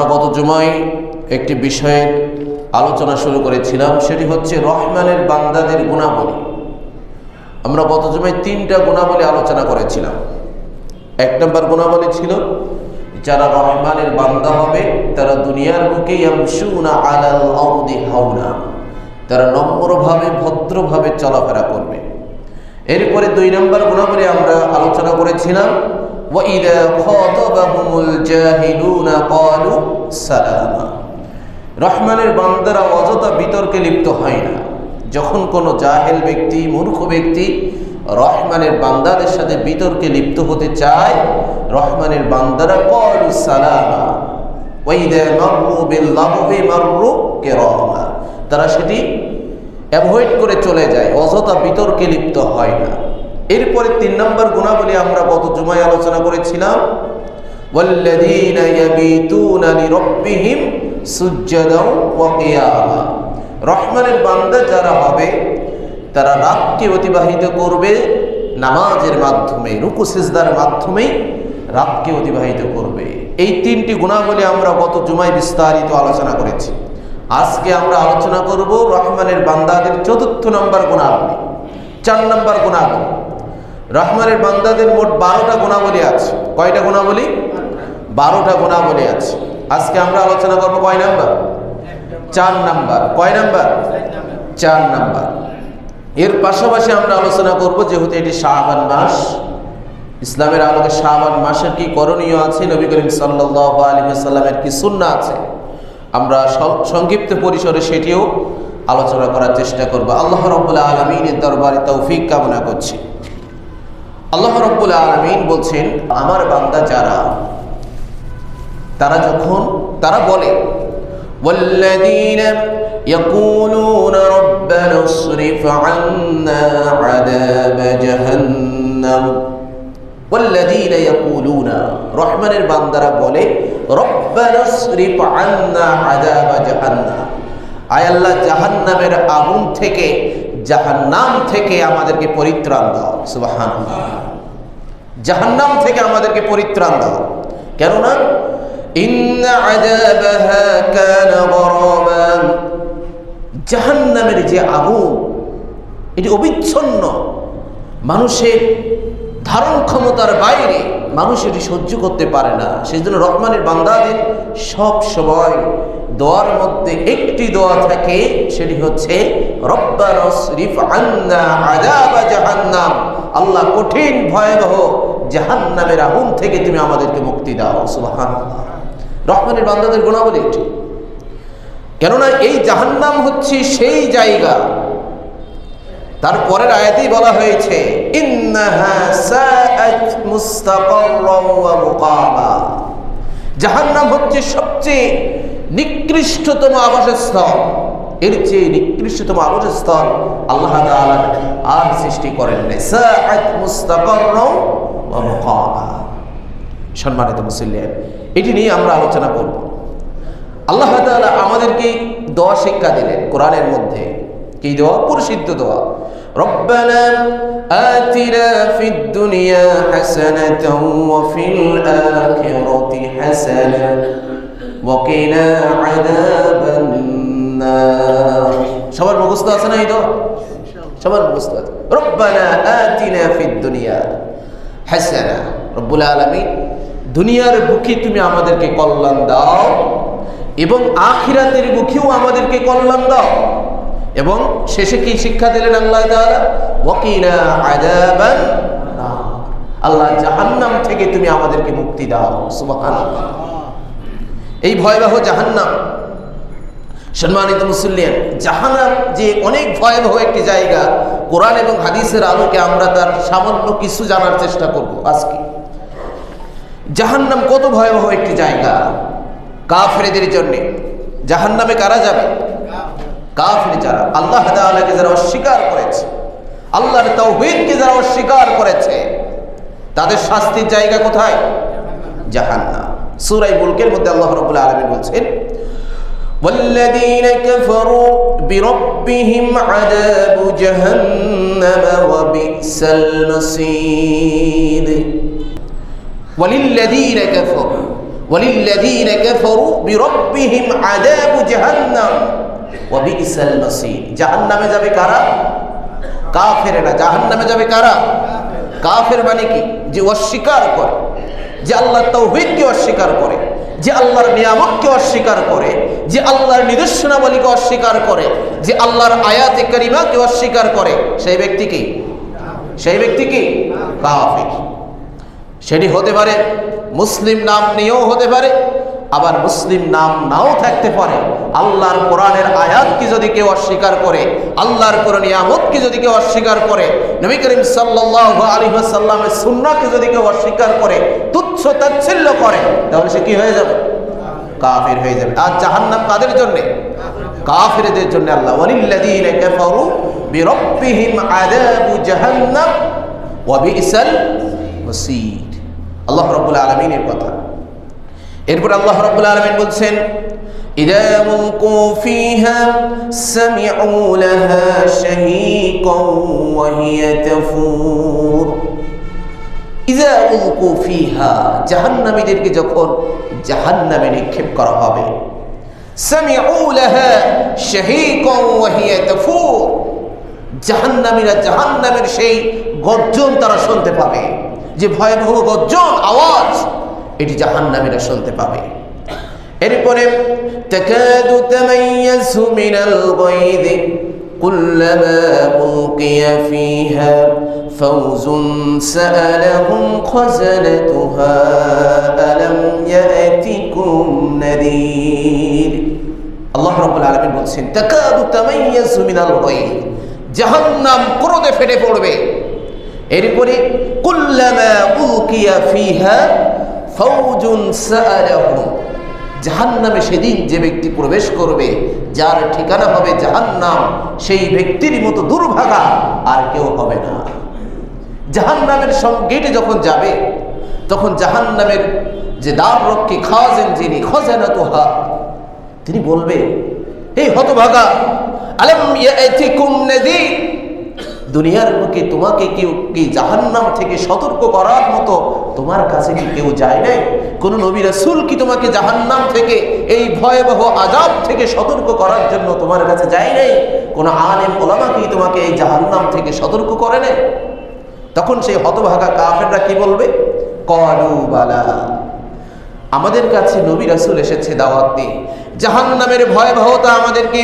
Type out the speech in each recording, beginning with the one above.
আমরা গত জুমায় একটি বিষয়ের আলোচনা শুরু করেছিলাম, সেটি হচ্ছে রহমানের বান্দাদের গুণাবলী। আমরা গত জুমায় তিনটা গুণাবলী আলোচনা করেছিলাম। এক নম্বর গুণাবলী ছিল, যারা রহমানের বান্দা হবে, তারা দুনিয়ার বুকে হাওনা, তারা নম্রভাবে, ভদ্রভাবে চলাফেরা করবে। এরপরে দুই নম্বর গুণাবলী আমরা আলোচনা করেছিলাম وَإِذَا خَاطَبَهُمُ الْجَاهِلُونَ قَالُوا سَلَامًا রহমানের বান্দারা অযথা বিতর্কে লিপ্ত হয় না যখন কোনো জাহেল ব্যক্তি মূর্খ ব্যক্তি রহমানের বান্দাদের সাথে বিতর্কে লিপ্ত হতে চায় রহমানের বান্দারা কলু সালামা ওয়াইদা মাররু বিল লাহবি মাররু কিরামা তারা সেটি অ্যাভয়েড করে চলে যায় অযথা বিতর্কে লিপ্ত হয় না এরপরে তিন নম্বর গুণাবলী আমরা গত জুমায় আলোচনা করেছিলাম রহমানের বান্দা যারা হবে, তারা রাতকে অতিবাহিত করবে নামাজের মাধ্যমে, রুকু, সিজদার মাধ্যমে রাতকে অতিবাহিত করবে। এই তিনটি গুণাবলী আমরা গত জুমায় বিস্তারিত আলোচনা করেছি। আজকে আমরা আলোচনা করব রহমানের বান্দাদের চতুর্থ নম্বর গুণাবলী, চার নম্বর গুণাবলী। রহমানের বান্দাদের মোট বারোটা গুণাবলী আছে। কয়টা গুণাবলী? বারোটা গুণাবলী আছে। আজকে আমরা আলোচনা করব কয় নাম্বার? চার নাম্বার। কয় নাম্বার? চার নাম্বার। এর পাশাপাশি আমরা আলোচনা করব যেহেতু এটি শাহবান মাস, ইসলামের আলোকে শাহবান মাসের কি করণীয় আছে? নবী করিম সাল্লাহ আলী সাল্লামের কি সুন্না আছে? আমরা সংক্ষিপ্ত পরিসরে সেটিও আলোচনা করার চেষ্টা করব। আল্লাহ রব্বুল্লাহ আলমিনের দরবারে তৌফিক কামনা করছি। আল্লাহ রব্বুল আলমিন বলছেন আমার বান্দা যারা তারা যখন তারা বলে والذين يقولون ربنا اصرف عنا عذاب جهنم والذين يقولون রহমানের বান্দারা বলে ربنا اصرف عنا عذاب جهنم আয় আল্লাহ জাহান্নামের আগুন থেকে জাহান্নাম থেকে আমাদেরকে পরিত্রাণ দাও, সুবহানাল্লাহ। জাহান্নাম থেকে আমাদেরকে পরিত্রাণ দাও। কেননা জাহান্নামের যে আগুন, এটি অবিচ্ছন্ন। মানুষের ধারণ ক্ষমতার বাইরে মানুষ এটি সহ্য করতে পারে না। সেই জন্য রহমানের বান্দাদের সব সময় দোয়ার মধ্যে একটি দোয়া থাকে, সেটি হচ্ছে আল্লাহ কঠিন, ভয়াবহ জাহান্নামের আগুন থেকে তুমি আমাদেরকে মুক্তি দাও। সুবহানাল্লাহ। রহমানের বান্দাদের গুণাবলী এটি। কেননা এই জাহান্নাম হচ্ছে সেই জায়গা। তারপরের আয়াতেই বলা হয়েছে জাহান্নাম হচ্ছে সবচেয়ে নিকৃষ্টতম আবাসস্থল এর চেয়ে নিকৃষ্টতম আবাসস্থল আল্লাহ তাআলা আর সৃষ্টি করেন নাই সাআত মুস্তাকাররান ওয়া মুকামা সম্মানিত মুসলিম এটি নিয়ে আমরা আলোচনা করব আল্লাহ তাআলা আমাদেরকে দোয়া শিক্ষা দিলেন কোরআনের মধ্যে কি দোয়া পরিশুদ্ধ দোয়া ربنا آتنا في الدنيا حسنة وفي الآخرة حسنة ওয়াকিনা আযাবান নার সবার মুখস্থ আছে না এই তো সবার মুখস্থ আছে। রব্বানা আতিনা ফিদ দুনিয়া হাসানা। রব্বুল আলামিন, দুনিয়ার বুকে তুমি আমাদেরকে কল্যাণ দাও এবং আখিরাতের বুকেও আমাদেরকে কল্যাণ দাও। এবং শেষে কি শিক্ষা দিলেন আল্লাহ ওয়াকিনা আযাবান আল্লাহ জাহান্নাম থেকে তুমি আমাদেরকে মুক্তি দাও। সুবহানাল্লাহ। এই ভয়াবহ জাহান্নাম। সম্মানিত মুসল্লিয়ান, জাহান্নাম যে অনেক ভয়াবহ একটি জায়গা, কোরআন এবং হাদিসের আলোকে আমরা তার সামান্য কিছু জানার চেষ্টা করব আজকে। জাহান্নাম কত ভয়াবহ একটি জায়গা? কাফেরদের জন্য। জাহান্নামে কারা যাবে? কাফির যারা। আল্লাহ তাআলাকে যারা অস্বীকার করেছে, আল্লাহর তাওহীদকে যারা অস্বীকার করেছে, তাদের শাস্তির জায়গা কোথায়? জাহান্নাম। সূরা মুলকের মধ্যে আল্লাহ রাব্বুল আলামিন বলছেন والذين كفروا بربهم عذاب جهنم وبئس المصير وللذين كفروا وللذين كفروا بربهم عذاب جهنم وبئس المصير জাহান্নামে যাবে কারা কাফেরেরা জাহান্নামে যাবে কারা কাফের মানে কি যে অস্বীকার করে যে আল্লাহর তৌহিদকে অস্বীকার করে, যে আল্লাহর নিয়ামককে অস্বীকার করে, যে আল্লাহর নিদর্শনাবলীকে অস্বীকার করে, যে আল্লাহর আয়াতে করিমাকে অস্বীকার করে, সেই ব্যক্তি কি? সেই ব্যক্তি কি? কাফির। সেটি হতে পারে, মুসলিম নাম নিয়েও হতে পারে আবার মুসলিম নাম নাও থাকতে পারে। আল্লাহর কোরআনের আয়াতকে যদি কেউ অস্বীকার করে, আল্লাহর কোরআন নিয়ামতকে যদি কেউ অস্বীকার করে, নবী করিম সাল্লাহ আলী সাল্লামের সুন্নাকে যদি কেউ অস্বীকার করে, তুচ্ছ তাচ্ছিল্য করে, তাহলে সে কি হয়ে যাবে? কাফির হয়ে যাবে। আর জাহান্নাম কাদের জন্য? কাফিরদের জন্য আল্লাহ ওয়ালিল্লাযীনা কাফারু বিরাব্বিহিম আযাবু জাহান্নাম ওয়া বিসাল মসির আল্লাহ রাব্বুল আলামিনের কথা। এরপর আল্লাহ রাব্বুল আলামিন বলছেন, ইদা মুলকু ফিহা সামিউ লাহা শাহীকাও ওয়া হিয়া তাফুর। ইদা মুলকু ফিহা, জাহান্নামীদেরকে যখন জাহান্নামে নিক্ষেপ করা হবে, সামিউ লাহা শাহীকাও ওয়া হিয়া তাফুর। জাহান্নামীরা জাহান্নামের সেই গর্জন তারা শুনতে পাবে, যে ভয়াবহ গর্জন, আওয়াজ। এটি জাহান্নামীরা শুনতে পাবে। এরপরে, তাকাদু তামাইয়াজু মিনাল গায়দি কুল্লামা উলকিয়া ফিহা, ফাউজুন সাআলাহুম খাজানাতুহা, আলাম ইয়াতিকুম নাদির। আল্লাহ রাব্বুল আলামিন বলছেন, তাকাদু তামাইয়াজু মিনাল গায়দি জাহান্নাম ক্রোধে ফেটে পড়বে। এরপরে, কুল্লামা উলকিয়া ফাওজুন সাআলাহুম জাহান্নামে সেদিন যে ব্যক্তি প্রবেশ করবে, যার ঠিকানা হবে জাহান্নাম, সেই ব্যক্তির মতো দুর্ভাগা আর কেউ হবে না। জাহান্নামের গেটে যখন যাবে, তখন জাহান্নামের যে দ্বার রক্ষী খাজেন যিনি খজানা তোহা তিনি বলবে এই হতভাগা, আলম দুনিয়ার বুকে তোমাকে কেউ কি জাহান্নাম থেকে সতর্ক করার মতো তোমার কাছে কি কেউ যায় নাই? কোন নবী রাসূল কি তোমাকে জাহান্নাম থেকে, এই ভয়াবহ আজাব থেকে সতর্ক করার জন্য তোমার কাছে যায় নাই? কোন আলেম ওলামা কি তোমাকে এই জাহান্নাম থেকে সতর্ক করে নাই? তখন সেই হতভাগা কাফেররা কি বলবে? কলু বালা। আমাদের কাছে নবী রাসূল এসেছে দাওয়াত দিয়ে। জাহান্নামের ভয়াবহতা আমাদেরকে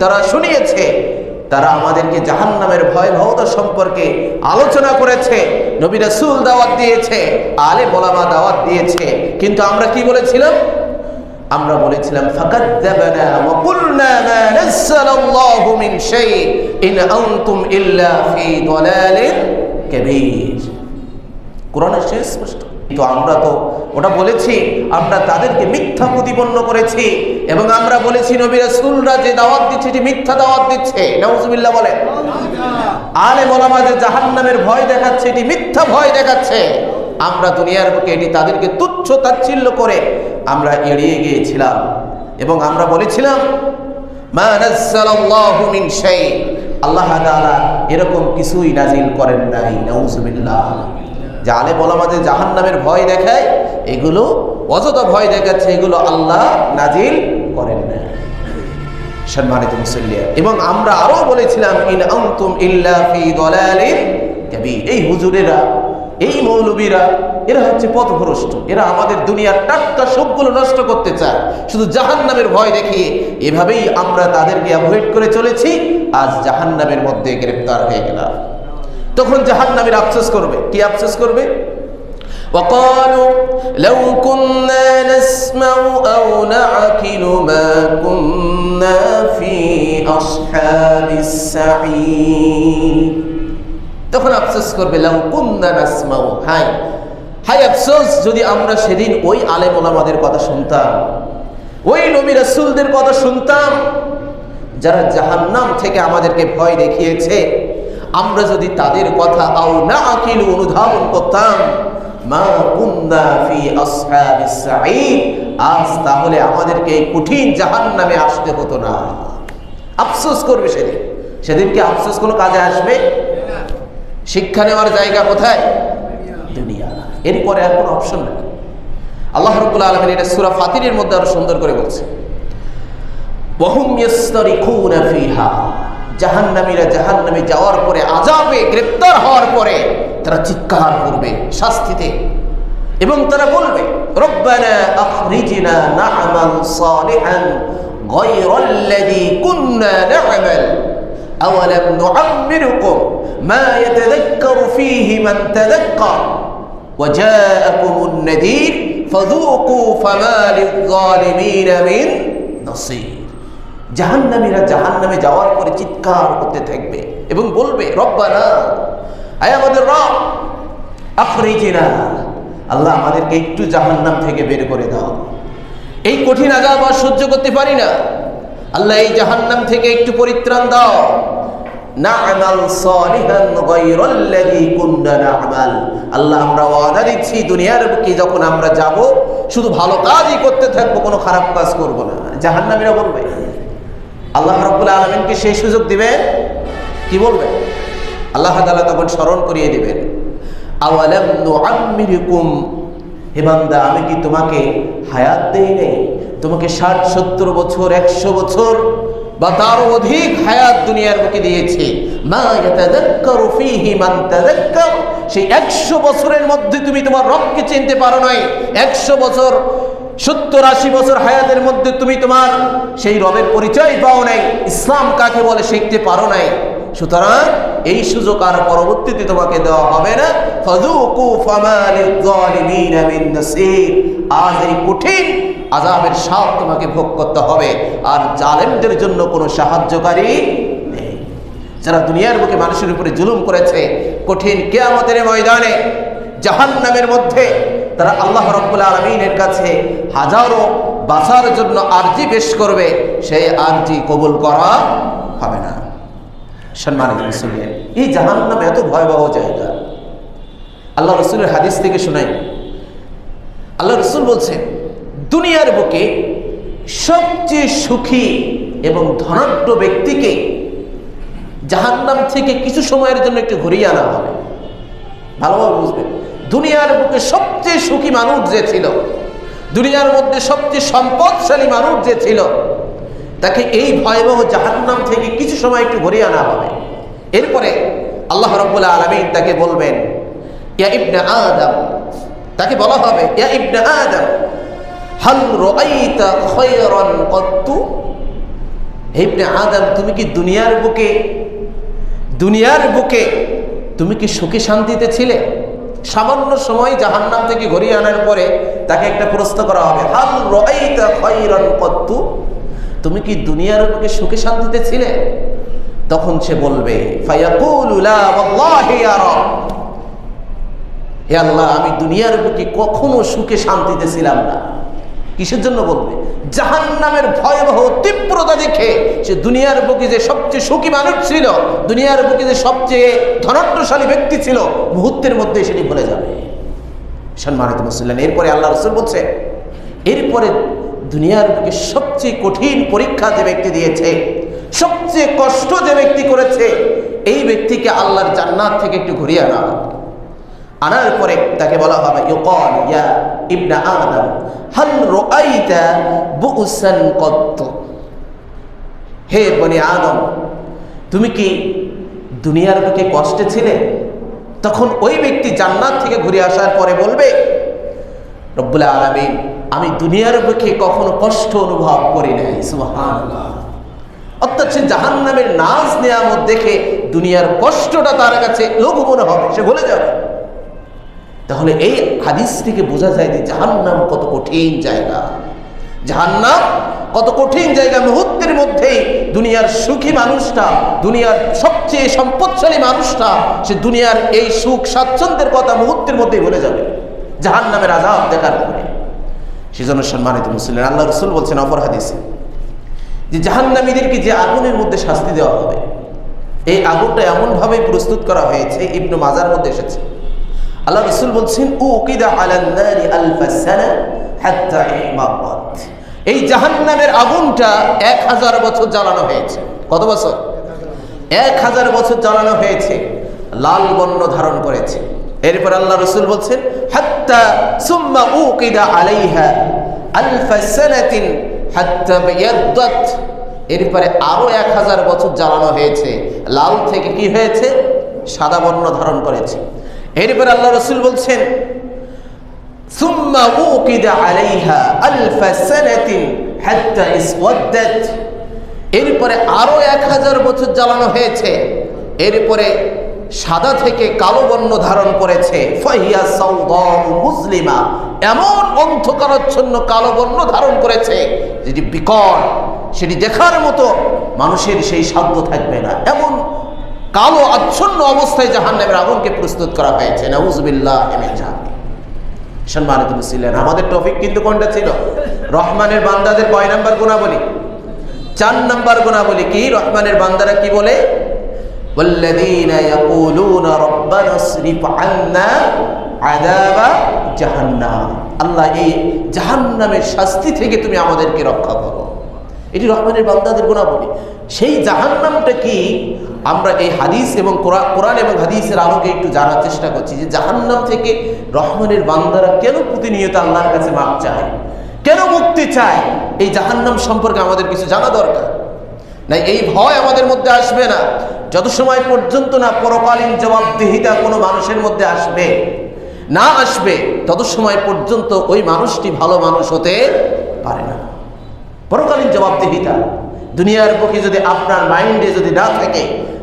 তারা শুনিয়েছে। তারা আমাদেরকে জাহান জাহান্নামের ভয়াবহতা সম্পর্কে আলোচনা করেছে, নবী রাসূল দাওয়াত দিয়েছে, আলে মোলামা দাওয়াত দিয়েছে। কিন্তু আমরা কি বলেছিলাম? আমরা বলেছিলাম ফাকাদ্দাবানা ওয়া কুলনা মা নাযালাল্লাহু মিন শাই, ইন আনতুম ইল্লা ফি দালালিন কাবীর। কোরআনের শেষ স্পষ্ট কিন্তু আমরা তো ওটা বলেছি, আমরা তাদেরকে মিথ্যা প্রতিপন্ন করেছি এবং আমরা বলেছি নবী রাসূলরা যে দাওয়াত দিচ্ছে এটি মিথ্যা দাওয়াত দিচ্ছে, নাউজুবিল্লাহ বলেন। আলে মোলামা যে জাহান্নামের ভয় দেখাচ্ছে, এটি মিথ্যা ভয় দেখাচ্ছে। আমরা দুনিয়ার বুকে এটি তাদেরকে তুচ্ছ তাচ্ছিল্য করে আমরা এড়িয়ে গিয়েছিলাম এবং আমরা বলেছিলাম আল্লাহ এরকম কিছুই নাজিল করেন নাই, নাউজুবিল্লাহ। যে আলে মোলামাদের জাহান্নামের ভয় দেখায়, এগুলো অযথা ভয় দেখাচ্ছে, এগুলো আল্লাহ নাজিল করেন না। সম্মানিত মুসল্লিয়া, এবং আমরা আরও বলেছিলাম, ইন আনতুম ইল্লা ফি দালালিন এই হুজুরেরা, এই মৌলবীরা, এরা হচ্ছে পথভ্রষ্ট। এরা আমাদের দুনিয়ার টাটকা সবগুলো নষ্ট করতে চায়। শুধু জাহান্নামের ভয় দেখিয়ে এভাবেই আমরা তাদেরকে অ্যাভয়েড করে চলেছি। আজ জাহান্নামের মধ্যে গ্রেপ্তার হয়ে গেলাম। তখন জাহান্নামের আফসোস করবে কি আফসোস করবে وقالوا لو كنا نسمع أو نعقل ما كنا في أصحاب السعير তখন আফসোস করবে লাউ কুন্না নাসমাউ হাই হাই আফসোস যদি আমরা সেদিন ওই আলেম ওলামাদের কথা শুনতাম ওই নবী রাসূলদের কথা শুনতাম যারা জাহান্নাম থেকে আমাদেরকে ভয় দেখিয়েছে আমরা যদি তাদের কথা আও না আকিল অনুধাবন করতাম, মা ফি আজ তাহলে আমাদেরকে এই কঠিন জাহান্নামে আসতে হতো না। আফসোস করবে সেদিন। সেদিন কি আফসোস কোনো কাজে আসবে? শিক্ষা নেওয়ার জায়গা কোথায়? দুনিয়া। এরপরে আর কোনো অপশন নেই। আল্লাহ রব্বুল আলমিন এটা সুরা ফাতিরের মধ্যে আরও সুন্দর করে বলছে ইয়াস্তারিকুনা ফিহা। জাহান্নামীরা জাহান্নামে যাওয়ার পরে আজাবে গ্রেপ্তার হওয়ার পরে তারা চিৎকার করবে শাস্তিতে এবং তারা বলবে রব্বানা আখরিজনা না'মাল সালিহান গায়রাল্লাযী কুন্না না'মাল আওয়ালাম নু'আম্মিরুকুম মা ইয়াতাযাক্কারু ফীহি মান তাযাক্কার وجاءكم النذير فذوقوا فما للظالمين من نصير জাহান্নামীরা জাহান্নামে যাওয়ার পরে চিৎকার করতে থাকবে এবং বলবে, রব্বানা, আয় আমাদের রব আল্লাহ আমাদেরকে একটু জাহান্নাম থেকে বের করে দাও। এই কঠিন আজাব আর সহ্য করতে পারি না। আল্লাহ এই জাহান্নাম থেকে একটু পরিত্রাণ দাও। আল্লাহ, আমরা দিচ্ছি দুনিয়ার যখন আমরা যাব, শুধু ভালো কাজই করতে থাকব, কোনো খারাপ কাজ করব না। জাহান্নামীরা বলবে আল্লাহ রাব্বুল আলামিনকে সেই সুযোগ দিবেন কি বলবে? আল্লাহ তাআলা তখন স্মরণ করিয়ে দিবেন, আওয়ালাম নুআম্মিরুকুম? হে বান্দা, আমি কি তোমাকে হায়াত দেই নেই? তোমাকে ষাট, সত্তর বছর, একশো বছর বা তারও অধিক হায়াত দুনিয়ার বুকে দিয়েছে। সেই একশো বছরের মধ্যে তুমি তোমার রবকে চিনতে পারো নাই। একশো বছর সত্তর আশি বছর হায়াতের মধ্যে তুমি তোমার সেই রবের পরিচয় পাও নাই, ইসলাম কাকে বলে শিখতে পারো নাই। সুতরাং এই সুযোগ আর পরবর্তীতে তোমাকে দেওয়া হবে না। আজ এই কঠিন আযাবের স্বাদ তোমাকে ভোগ করতে হবে। আর জালেমদের জন্য কোনো সাহায্যকারী নেই। যারা দুনিয়ার বুকে মানুষের উপরে জুলুম করেছে, কঠিন কেয়ামতের ময়দানে, জাহান্নামের মধ্যে তারা আল্লাহ রব্বুল আলমিনের কাছে হাজারো বাঁচার জন্য আরজি পেশ করবে, সেই আর্জি কবুল করা হবে না। সম্মানিত মুসলিম এই জাহান্নাম এত ভয়াবহ জায়গা। আল্লাহ রসুলের হাদিস থেকে শোনাই। আল্লাহ রসুল বলছেন, দুনিয়ার বুকে সবচেয়ে সুখী এবং ধনাঢ্য ব্যক্তিকে জাহান্নাম থেকে কিছু সময়ের জন্য একটু ঘুরিয়ে আনা হবে। ভালোভাবে বুঝবেন। দুনিয়ার বুকে সবচেয়ে সুখী মানুষ যে ছিল, দুনিয়ার মধ্যে সবচেয়ে সম্পদশালী মানুষ যে ছিল, তাকে এই ভয়াবহ জাহান্নাম থেকে কিছু সময় একটু ঘুরিয়ে আনা হবে। এরপরে আল্লাহ রব্বুল্লাহ আলমিন তাকে বলবেন, ইয়া ইবনে আদম। তাকে বলা হবে, ইয়া ইবনে আদম, হাল রাআইতা আদম, তুমি কি দুনিয়ার বুকে দুনিয়ার বুকে তুমি কি সুখে শান্তিতে ছিলে? সামান্য সময় জাহান্নাম থেকে ঘুরিয়ে আনার পরে তাকে একটা প্রশ্ন করা হবে, হাল রু তুমি কি দুনিয়ার বুকে সুখে শান্তিতে ছিলে? তখন সে বলবে হে আল্লাহ, আমি দুনিয়ার বুকে কখনো সুখে শান্তিতে ছিলাম না। কিসের জন্য বলবে জাহান নামের ভয়াবহ, তীব্রতা দেখে সে দুনিয়ার বুকে যে সবচেয়ে সুখী মানুষ ছিল, দুনিয়ার বুকে যে সবচেয়ে ধনাঢ্যশালী ব্যক্তি ছিল, মুহূর্তের মধ্যে সেটি ভুলে যাবে সম্মানিত মুসলিম, এরপরে আল্লাহ রসুল বলছে, এরপরে দুনিয়ার বুকে সবচেয়ে কঠিন পরীক্ষা যে ব্যক্তি দিয়েছে, সবচেয়ে কষ্ট যে ব্যক্তি করেছে, এই ব্যক্তিকে আল্লাহর জান্নাত থেকে একটু ঘুরিয়ে আনা। আনার পরে তাকে বলা হবে, ইউকাল ইয়া ইবনা আদম, হাল রাআইতা বুসান কত হে বনি আদম, তুমি কি দুনিয়ার বুকে কষ্টে ছিলে? তখন ওই ব্যক্তি জান্নাত থেকে ঘুরে আসার পরে বলবে, রব্বুল আলামিন, আমি দুনিয়ার বুকে কখনো কষ্ট অনুভব করি নাই, সুবহানাল্লাহ। অর্থাৎ সে জাহান নামের নাচ নেয়ামত দেখে দুনিয়ার কষ্টটা তার কাছে লঘু মনে হবে, সে ভুলে যাবে। তাহলে এই হাদিস থেকে বোঝা যায় যে জাহান্নাম কত কঠিন জায়গা। জাহান্নাম কত কঠিন জায়গা মুহূর্তের মধ্যেই দুনিয়ার সুখী মানুষটা, দুনিয়ার সবচেয়ে সম্পদশালী মানুষটা, সে দুনিয়ার এই সুখ স্বাচ্ছন্দ্যের কথা মুহূর্তের মধ্যেই ভুলে যাবে। জাহান্নামের আজাব দেখার পরে। সেজন্য সম্মানিত মুসলিম আল্লাহ রসুল বলছেন অপর হাদিসে যে জাহান্নামীদেরকে যে আগুনের মধ্যে শাস্তি দেওয়া হবে, এই আগুনটা এমনভাবে প্রস্তুত করা হয়েছে, ইবনু মাজার মধ্যে এসেছে। আল্লাহ রসুল বলছেন ও কিদা আলান্নারি আলফাসানা হাত্তা ইহমাত। এই জাহান্নামের আগুনটা এক হাজার বছর জ্বালানো হয়েছে। কত বছর? এক হাজার বছর জ্বালানো হয়েছে, লাল বর্ণ ধারণ করেছে। এরপর আল্লাহ রসুল বলছেন, হাত্তা সুম্মা উকিদা আলাইহা আলফা সানাতিন হাত্তা বিয়াদ্দাত। এরপরে আরও এক হাজার বছর জ্বালানো হয়েছে, লাল থেকে কি হয়েছে? সাদা বর্ণ ধারণ করেছে। এরপর আল্লাহ রসুল বলছেন এরপরে আরও এক হাজার বছর জ্বালানো হয়েছে। এরপরে সাদা থেকে কালো বর্ণ ধারণ করেছে। মুসলিমা। এমন অন্ধকারাচ্ছন্ন কালো বর্ণ ধারণ করেছে যেটি বিকট, সেটি দেখার মতো মানুষের সেই সাধ্য থাকবে না। এমন কালো আচ্ছন্ন অবস্থায় জাহান্নামের আগুনকে প্রস্তুত করা হয়েছে নাউজুবিল্লাহ এমন জাহান্নাম সম্মানিত মুসলিম আমাদের টপিক কিন্তু কোনটা ছিল রহমানের বান্দাদের কয় নাম্বার গুণাবলী চার নাম্বার গুণাবলী কি রহমানের বান্দারা কি বলে والذين يقولون ربنا اصرف عنا عذاب জাহান্নাম আল্লাহ এই জাহান্নামের শাস্তি থেকে তুমি আমাদেরকে রক্ষা করো এটি রহমানের বান্দাদের গুণাবলী সেই জাহান্নামটা কি আমরা এই হাদিস এবং কোরআ- কোরআন এবং হাদিসের আলোকে একটু জানার চেষ্টা করছি যে জাহান্নাম থেকে রহমানের বান্দারা কেন প্রতিনিয়ত আল্লাহর কাছে মাপ চায়? কেন মুক্তি চায়? এই জাহান্নাম সম্পর্কে আমাদের কিছু জানা দরকার। না এই ভয় আমাদের মধ্যে আসবে না। যত সময় পর্যন্ত না পরকালীন জবাবদিহিতা কোনো মানুষের মধ্যে আসবে, না আসবে, তত সময় পর্যন্ত ওই মানুষটি ভালো মানুষ হতে পারে না। পরকালীন জবাবদিহিতা। দুনিয়ার পক্ষে যদি আপনার মাইন্ডে যদি না থাকে,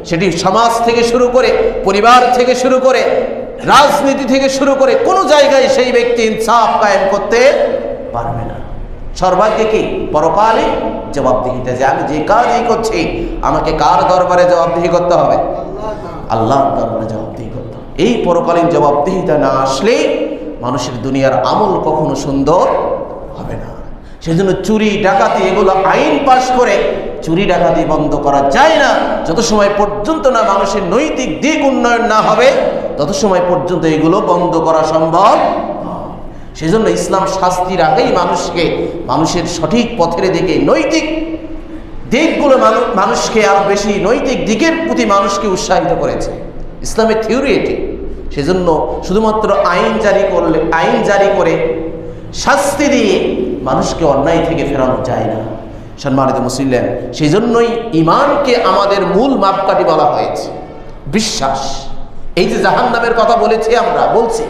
সেটি সমাজ থেকে শুরু করে, পরিবার থেকে শুরু করে, রাজনীতি থেকে শুরু করে, কোনো জায়গায় সেই ব্যক্তি ইনসাফ কায়েম করতে পারবে না। সর্বাগ্যে কি? পরকালে জবাবদিহিতা যে আমি যে কাজই করছি, আমাকে কার দরবারে জবাবদিহি করতে হবে? আল্লাহ দরবারে জবাবদিহি করতে হবে। এই পরকালীন জবাবদিহিতা না আসলে মানুষের দুনিয়ার আমল কখনো সুন্দর সেজন্য চুরি, ডাকাতি এগুলো আইন পাশ করে চুরি, ডাকাতি বন্ধ করা যায় না। যত সময় পর্যন্ত না মানুষের নৈতিক দিক উন্নয়ন না হবে, তত সময় পর্যন্ত এগুলো বন্ধ করা সম্ভব নয়। সেজন্য ইসলাম শাস্তির আগেই মানুষকে, মানুষের সঠিক পথের দিকে নৈতিক দিকগুলো মানুষকে আরও বেশি নৈতিক দিকের প্রতি মানুষকে উৎসাহিত করেছে। ইসলামের থিওরি এটি। সেজন্য শুধুমাত্র আইন জারি করলে, আইন জারি করে শাস্তি দিয়ে মানুষকে অন্যায় থেকে ফেরানো যায় না। সম্মানিত মুসলিম সেই জন্যই ইমানকে আমাদের মূল মাপকাঠি বলা হয়েছে। বিশ্বাস। এই যে জাহান্নামের কথা বলেছি আমরা, বলছি,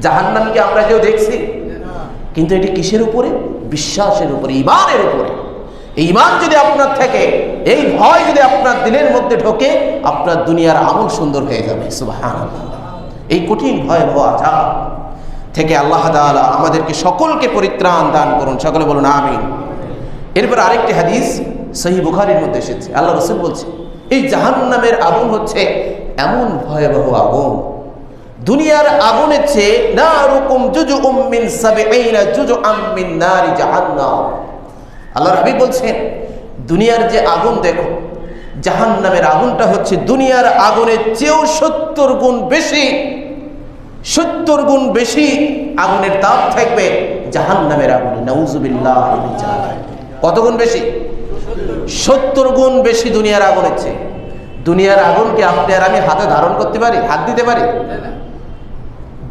জাহান্নামকে আমরা কেউ দেখছি? কিন্তু এটি কিসের উপরে? বিশ্বাসের উপরে ইমানের উপরে। এই ইমান যদি আপনার থাকে, এই ভয় যদি আপনার দিলের মধ্যে ঢোকে, আপনার দুনিয়ার আমল সুন্দর হয়ে যাবে। সুবাহান এই কঠিন ভয়াবহ আজাব থেকে আল্লাহ তাআলা আমাদেরকে সকলকে পরিত্রাণ দান করুন। সকলে বলুন, আমিন। এরপর আরেকটি হাদিস সহি বুখারির মধ্যে এসেছে। আল্লাহ রসুল বলছে, এই জাহান্নামের আগুন হচ্ছে এমন ভয়াবহ আগুন। দুনিয়ার আগুনের চেয়ে না রকম জুজু উম্মিন সাবিঈনা জুজু আম্মিন নারি জাহান্নাম। আল্লাহর হাবিব বলছেন, দুনিয়ার যে আগুন দেখো, জাহান্নামের আগুনটা হচ্ছে দুনিয়ার আগুনের চেয়েও সত্তর গুণ বেশি সত্তর গুণ বেশি আগুনের তাপ থাকবে জাহান্নামের আগুনে। নাউজুবিল্লাহ কত গুণ বেশি? সত্তর গুণ বেশি দুনিয়ার আগুনের চেয়ে। দুনিয়ার আগুনকে আপনি আর আমি হাতে ধারণ করতে পারি? হাত দিতে পারি?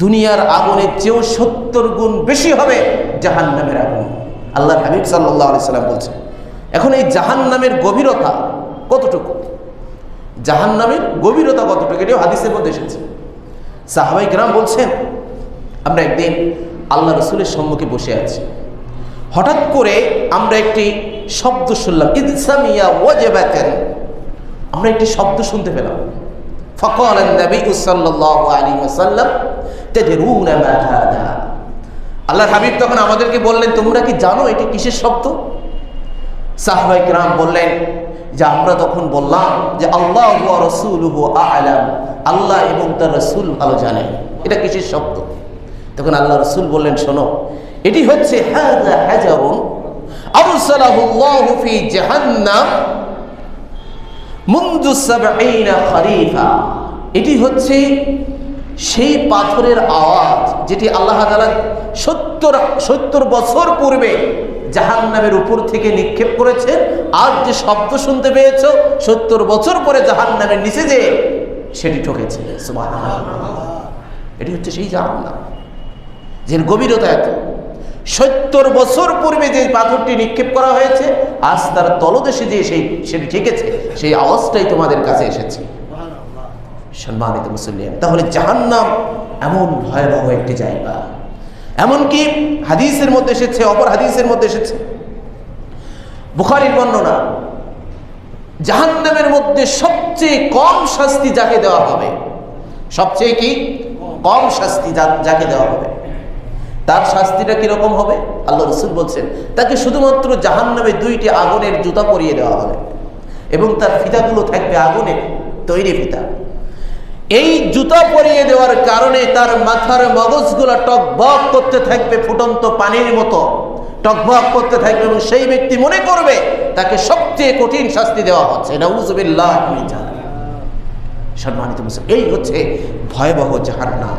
দুনিয়ার আগুনের চেয়েও সত্তর গুণ বেশি হবে জাহান নামের আগুন। আল্লাহ হাবিব সাল্লাহ সাল্লাম বলছে এখন এই জাহান নামের গভীরতা কতটুকু? জাহান নামের গভীরতা কতটুকু? এটিও হাদিসের মধ্যে এসেছে। সাহাবাই গ্রাম বলছেন, আমরা একদিন আল্লাহ রসুলের সম্মুখে বসে আছি। হঠাৎ করে আমরা একটি শব্দ শুনলাম ইদসামিয়া ওয়াজেবাতেন। আমরা একটি শব্দ শুনতে পেলাম। ফকল আল্লাহর হাবিব তখন আমাদেরকে বললেন, তোমরা কি জানো এটি কিসের শব্দ? সাহবাইকরাম বললেন যে আমরা তখন বললাম যে আল্লাহ রসুলহু আলাম, আল্লাহ এবং তার রসুল ভালো জানেন এটা কিসের শব্দ? তখন আল্লাহ রসুল বললেন, শোনো, এটি হচ্ছে এটি হচ্ছে সেই পাথরের আওয়াজ যেটি আল্লাহ সত্তর সত্তর বছর পূর্বে জাহান্নামের উপর থেকে নিক্ষেপ করেছেন আর যে শব্দ শুনতে পেয়েছ, সত্তর বছর পরে জাহান্নামের নিচে যে সেটি ঠকেছে। এটি হচ্ছে সেই জাহান্নাম। যে গভীরতা এত। সত্তর বছর পূর্বে যে পাথরটি নিক্ষেপ করা হয়েছে, আজ তার তলদেশে যে সেই সেটি ঠেকেছে, সেই আওয়াজটাই তোমাদের কাছে এসেছে। সম্মানিত মুসলিম তাহলে জাহান্নাম এমন ভয়াবহ একটি জায়গা। এমনকি হাদিসের মধ্যে এসেছে, অপর হাদিসের মধ্যে এসেছে। বুখারির বর্ণনা, জাহান্নামের মধ্যে সবচেয়ে কম শাস্তি যাকে দেওয়া হবে, সবচেয়ে কি? কম শাস্তি যাকে দেওয়া হবে। তার শাস্তিটা কীরকম হবে? আল্লাহ রসুল বলছেন, তাকে শুধুমাত্র জাহান্নামে দুইটি আগুনের জুতা পরিয়ে দেওয়া হবে এবং তার ফিতাগুলো থাকবে আগুনে তৈরি ফিতা। এই জুতা পরিয়ে দেওয়ার কারণে তার মাথার মগজগুলা টকবক করতে থাকবে ফুটন্ত পানির মতো। টকবক করতে থাকবে এবং সেই ব্যক্তি মনে করবে তাকে সবচেয়ে কঠিন শাস্তি দেওয়া হচ্ছে। সম্মানিত মুসলিম, এই হচ্ছে ভয়াবহ জাহান্নাম।